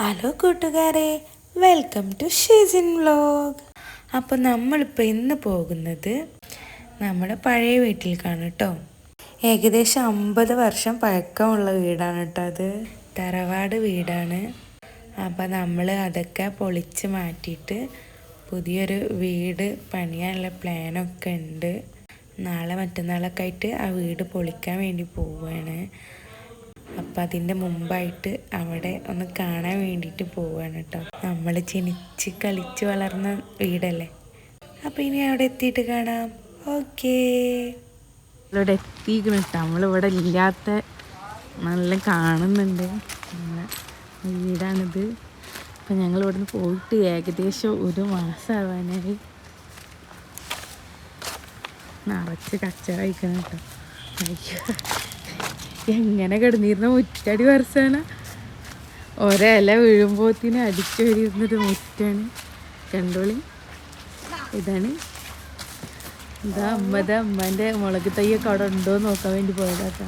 Hello കൂട്ടുകാരെ welcome to ഷീസിൻ vlog അപ്പോൾ നമ്മളിപ്പോൾ ഇന്ന് പോകുന്നത് നമ്മുടെ പഴയ വീട്ടിലേക്കാണ് കേട്ടോ ഏകദേശം അമ്പത് വർഷം പഴക്കമുള്ള വീടാണ് കേട്ടോ അത്. തറവാട് വീടാണ്. അപ്പോൾ നമ്മൾ അതൊക്കെ പൊളിച്ച് മാറ്റിയിട്ട് പുതിയൊരു വീട് പണിയാനുള്ള പ്ലാനൊക്കെ ഉണ്ട്. നാളെ മറ്റന്നാളൊക്കെ ആയിട്ട് ആ വീട് പൊളിക്കാൻ വേണ്ടി പോവുകയാണ് അപ്പം അതിന്റെ മുമ്പായിട്ട് അവിടെ ഒന്ന് കാണാൻ വേണ്ടിയിട്ട് പോവുകയാണ് കേട്ടോ. നമ്മൾ ജനിച്ച് കളിച്ച് വളർന്ന വീടല്ലേ? അപ്പം ഇനി അവിടെ എത്തിയിട്ട് കാണാം. ഓക്കേ. ഇവിടെ എത്തിക്കണം കേട്ടോ. നമ്മളിവിടെ ഇല്ലാത്ത നല്ല കാണുന്നുണ്ട്. വീടാണിത്. അപ്പം ഞങ്ങൾ ഇവിടുന്ന് പോയിട്ട് ഏകദേശം ഒരു മാസമാവാനായി നിറച്ച് കച്ചറ കഴിക്കണം കേട്ടോ. അയ്യോ. എങ്ങനെ കിടന്നിരുന്ന മുറ്റടി വരച്ചാണ്. ഒരല വീഴുമ്പോത്തിന് അടിച്ചു വരിയിരുന്നൊരു മുറ്റാണ്. കണ്ടോളി? ഇതാണ്. ഇതാ അമ്മത അമ്മേന്റെ മുളക് തൈയൊക്കെ അവിടെ ഉണ്ടോ എന്ന് നോക്കാൻ വേണ്ടി പോയതാട്ടോ.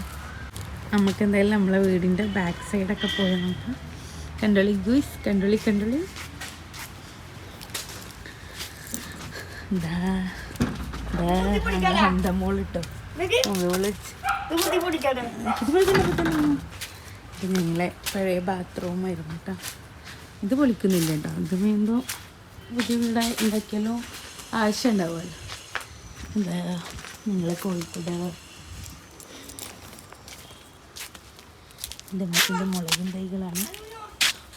നമുക്ക് എന്തായാലും നമ്മളെ വീടിന്റെ ബാക്ക് സൈഡൊക്കെ പോയി നോക്കാം. കണ്ടോളി ഗുയ്സ് കണ്ടോളി കണ്ടോളി? ദാ ദാ നമ്മളെ ഹന്തമോളിട്ടോ മോൾ ഇത് ഞങ്ങളെ പഴയ ബാത്റൂം ആയിരുന്നു കേട്ടോ ഇത് പൊളിക്കുന്നില്ല കേട്ടോ ഇത് വീണ്ടും പുതിയ വീട് ഉണ്ടാക്കിയാലോ? ആവശ്യം ഉണ്ടാവുമല്ലോ. എന്താ ഞങ്ങളെ കോഴിക്കോട്? എന്റെ അമ്മത്തിന്റെ മുളകും തൈകളാണ്.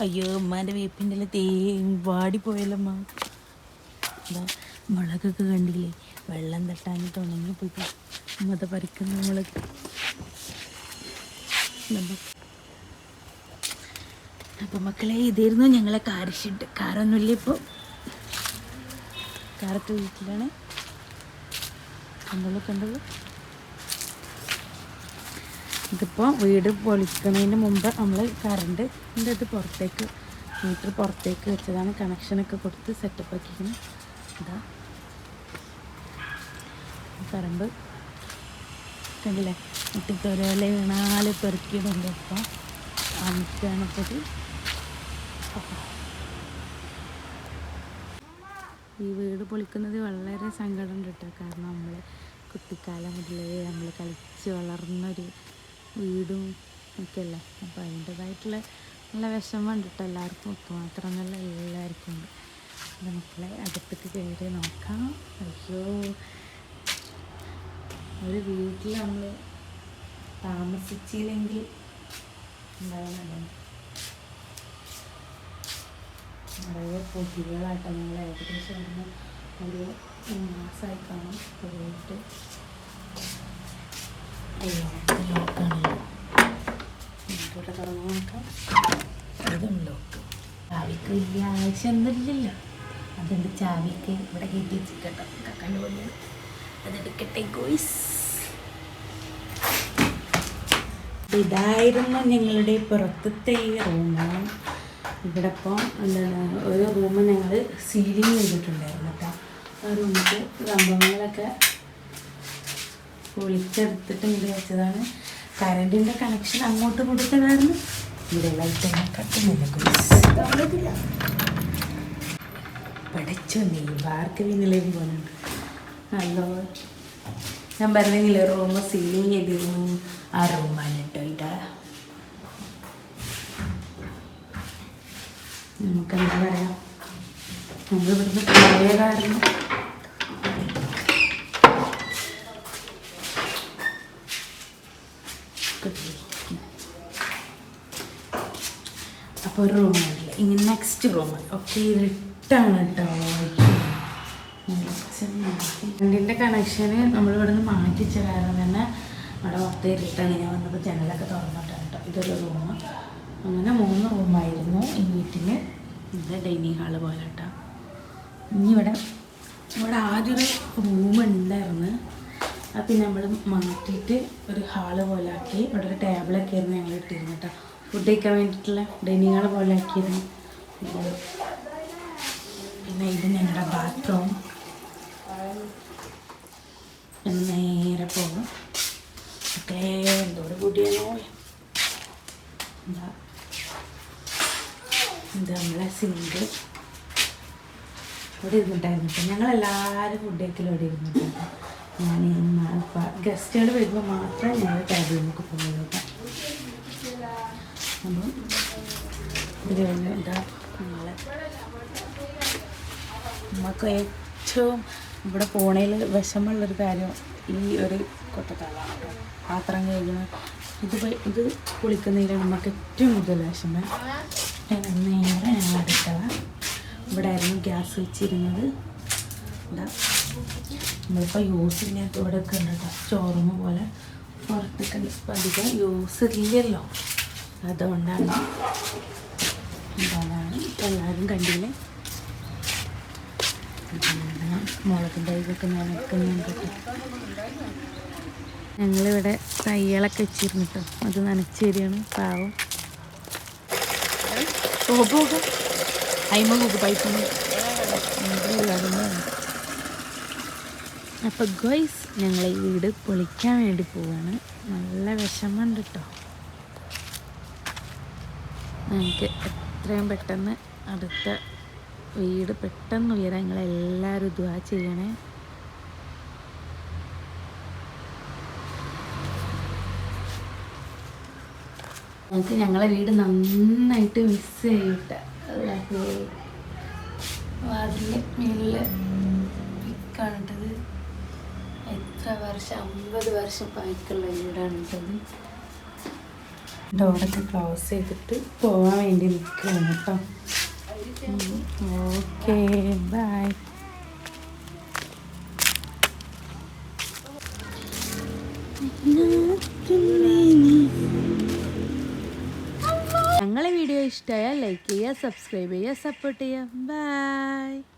അയ്യോ ഉമ്മാന്റെ വേപ്പിന്റെ തേ വാടിപ്പോയല്ലമ്മ എന്താ മുളകൊക്കെ കണ്ടില്ലേ? വെള്ളം തട്ടാനിട്ട് ഉണങ്ങിപ്പോയി ഉമ്മത പറിക്കുന്ന മുളക് അപ്പം മക്കളെ ഇതായിരുന്നു ഞങ്ങളെ കാരിഷിട്ട് കാറൊന്നുമില്ല ഇപ്പോൾ കാറൊക്കെ വീട്ടിലാണ്. കണ്ടുള്ളൂ കണ്ടുള്ളൂ ഇതിപ്പോൾ വീട് പൊളിക്കുന്നതിന് മുമ്പ് നമ്മൾ കറണ്ട് എന്റെ ഇത് പുറത്തേക്ക് മീറ്റർ പുറത്തേക്ക് വെച്ചതാണ്. കണക്ഷനൊക്കെ കൊടുത്ത് സെറ്റപ്പ് ആക്കിയിരിക്കുന്നത് ഇതാ. കറണ്ട് കണ്ടില്ലേ? വീണാൽ പെറുക്കിയിടുണ്ട് ഇപ്പം. അമിക്കാണപ്പത് ഈ വീട് പൊളിക്കുന്നത് വളരെ സങ്കടമുണ്ട് കേട്ടോ കാരണം നമ്മൾ കുട്ടിക്കാലം മുതലേ നമ്മൾ കളിച്ച് വളർന്നൊരു വീടും ഒക്കെ അല്ലേ അപ്പോൾ അതിന്റെതായിട്ടുള്ള നല്ല വിഷമമുണ്ട് കേട്ടോ എല്ലാവർക്കും. ഒക്കെ മാത്രമല്ല എല്ലാവർക്കും ഉണ്ട്. മക്കളെ അകത്തേക്ക് കയറി നോക്കാം. അയ്യോ. ഒരു വീട്ടിൽ നമ്മൾ താമസിച്ചില്ലെങ്കിൽ ഉണ്ടാകുന്നുണ്ടോ നിറയെ പൊടികളായിട്ട് നമ്മൾ ഏകദേശം ഒന്ന് ഒരു മാസമായി കാണും പോയിട്ട് ചാവിക്ക് വലിയ ആവശ്യമൊന്നുമില്ലല്ലോ അതുകൊണ്ട് ചാവിക്ക് ഇവിടെ കയറ്റി വെച്ചിട്ടോ കണ്ടുപോലെ അതെടുക്കട്ടെ ഗോയ്സ്. ഇതായിരുന്നു ഞങ്ങളുടെ പുറത്തത്തെ ഈ റൂമ് ഇവിടെ ഇപ്പോൾ എന്താണ് ഒരു റൂം ഞങ്ങൾ സീലിംഗ് ചെയ്തിട്ടുണ്ടായിരുന്നു കേട്ടോ. ആ റൂമിൽ സംഭവങ്ങളൊക്കെ പൊളിച്ചെടുത്തിട്ട് ഇങ്ങോട്ട് വെച്ചതാണ്. കറണ്ടിന്റെ കണക്ഷൻ അങ്ങോട്ട് കൊടുത്തതായിരുന്നു ഇവിടെ ലൈറ്റ് കട്ടുന്നില്ല പഠിച്ചു നീ വാർക്ക് പിന്നിലേക്ക് പോകുന്നുണ്ട് ഹലോ ഞാൻ പറഞ്ഞില്ലേ റൂം സീലിംഗ് ചെയ്തിരുന്നു. ആ റൂമാണ് കേട്ടോ ഇതാ നമുക്ക് എന്താ പറയാം? നമ്മൾ ഇവിടുന്ന് പോയ കാരണം ഒരു റൂമാണല്ലേ ഇനി നെക്സ്റ്റ് റൂമാണ് ഒക്കെ ഇരുട്ടാണ് കേട്ടോ കറണ്ടിന്റെ കണക്ഷന് നമ്മളിവിടെ നിന്ന് മാറ്റിച്ച കാരണം തന്നെ അവിടെ മൊത്തം ഇരുട്ടാണ്. ഞാൻ വന്നപ്പോൾ ജനലൊക്കെ തുറന്നിട്ടാണ് കേട്ടോ ഇതൊരു റൂം അങ്ങനെ മൂന്ന് റൂമായിരുന്നു ഈ വീട്ടിന് ഇത് ഡൈനിങ് ഹാൾ പോലെ കേട്ടോ ഇനി ഇവിടെ ഇവിടെ ആദ്യം ഒരു റൂം ഉണ്ടായിരുന്നു. അത് നമ്മൾ മാറ്റിയിട്ട് ഒരു ഹാൾ പോലെ ആക്കി ഇവിടെ ഒരു ടേബിളൊക്കെ ആയിരുന്നു ഞങ്ങൾ ഇട്ടിരുന്നു കേട്ടോ ഫുഡ് കഴിക്കാൻ വേണ്ടിയിട്ടുള്ള ഡൈനിങ് ഹാൾ പോലെ ആക്കിയിരുന്നു പിന്നെ ഇത് ഞങ്ങളുടെ ബാത്റൂം നേരെ പോകും ഒക്കെ എന്തോട് കൂടിയാണോ എന്താ? ഇത് നമ്മളെ സിങ്ക്. ഇവിടെ ഇരുന്നിട്ടായിരുന്നു. കേട്ടോ ഞങ്ങളെല്ലാവരും ഫുഡ് കഴിക്കലും ഇവിടെ ഇരുന്നിട്ടുണ്ട് ഞാൻ ഗസ്റ്റുകൾ വരുമ്പോൾ മാത്രമേ ഞങ്ങൾ ടേബിളിൽ നിന്നൊക്കെ പോകുന്നുള്ളൂ അപ്പം ഇത് കഴിഞ്ഞ് നമ്മൾ നമുക്ക് ഏറ്റവും ഇവിടെ പോണേൽ വിഷമമുള്ളൊരു കാര്യം ഈ ഒരു കൊട്ടത്താളാണ് കേട്ടോ പാത്രം കഴുകുന്ന ഇത് ഇത് കുളിക്കുന്നതിലാണ് നമുക്ക് ഏറ്റവും കൂടുതൽ വിഷമം. നേരെ ഞങ്ങൾ അടുക്കള ഇവിടെ ആയിരുന്നു ഗ്യാസ് വെച്ചിരുന്നത്. എന്താ നമ്മളിപ്പോൾ യൂസ് ഇല്ലാത്ത ഇവിടെ ഒക്കെ ഉണ്ട് കേട്ടോ സ്റ്റോറൂം പോലെ പുറത്തൊക്കെ ഇപ്പം അധികം യൂസ് ഇല്ലല്ലോ. അതുകൊണ്ടാണ് അതാണ് എല്ലാവരും കണ്ടില്ലേ? മുളകിന്റെ ഇതൊക്കെ നനക്കുന്നുണ്ട് ഞങ്ങളിവിടെ തയ്യലൊക്കെ വെച്ചിരുന്നു കേട്ടോ അത് നനച്ച് തരികയാണ്. പാവം. പോകും അപ്പോൾ ഗോയ്സ് ഞങ്ങൾ ഈ വീട് പൊളിക്കാൻ വേണ്ടി പോവാണ്. നല്ല വിഷമമുണ്ട് കേട്ടോ ഞങ്ങൾക്ക് എത്രയും പെട്ടെന്ന് അടുത്ത വീട് പെട്ടെന്ന് ഉയരാൻ നിങ്ങളെല്ലാവരും ദുവാ ചെയ്യണേ. ഞങ്ങൾക്ക് ഞങ്ങളെ വീട് നന്നായിട്ട് മിസ് ചെയ്തിട്ട് വാതിൽ മേളിൽ കാണട്ടത് എത്ര വർഷം അമ്പത് വർഷം പഴക്കമുള്ള വീടാണ് കേട്ടത് ഡോറൊക്കെ ക്ലോസ് ചെയ്തിട്ട് പോവാൻ വേണ്ടി നിൽക്കുകയാണ് കേട്ടോ. Okay bye. ഞങ്ങളെ വീഡിയോ ഇഷ്ടമായാൽ ലൈക്ക് ചെയ്യുക സബ്സ്ക്രൈബ് ചെയ്യുക സപ്പോർട്ട് ചെയ്യുക. ബൈ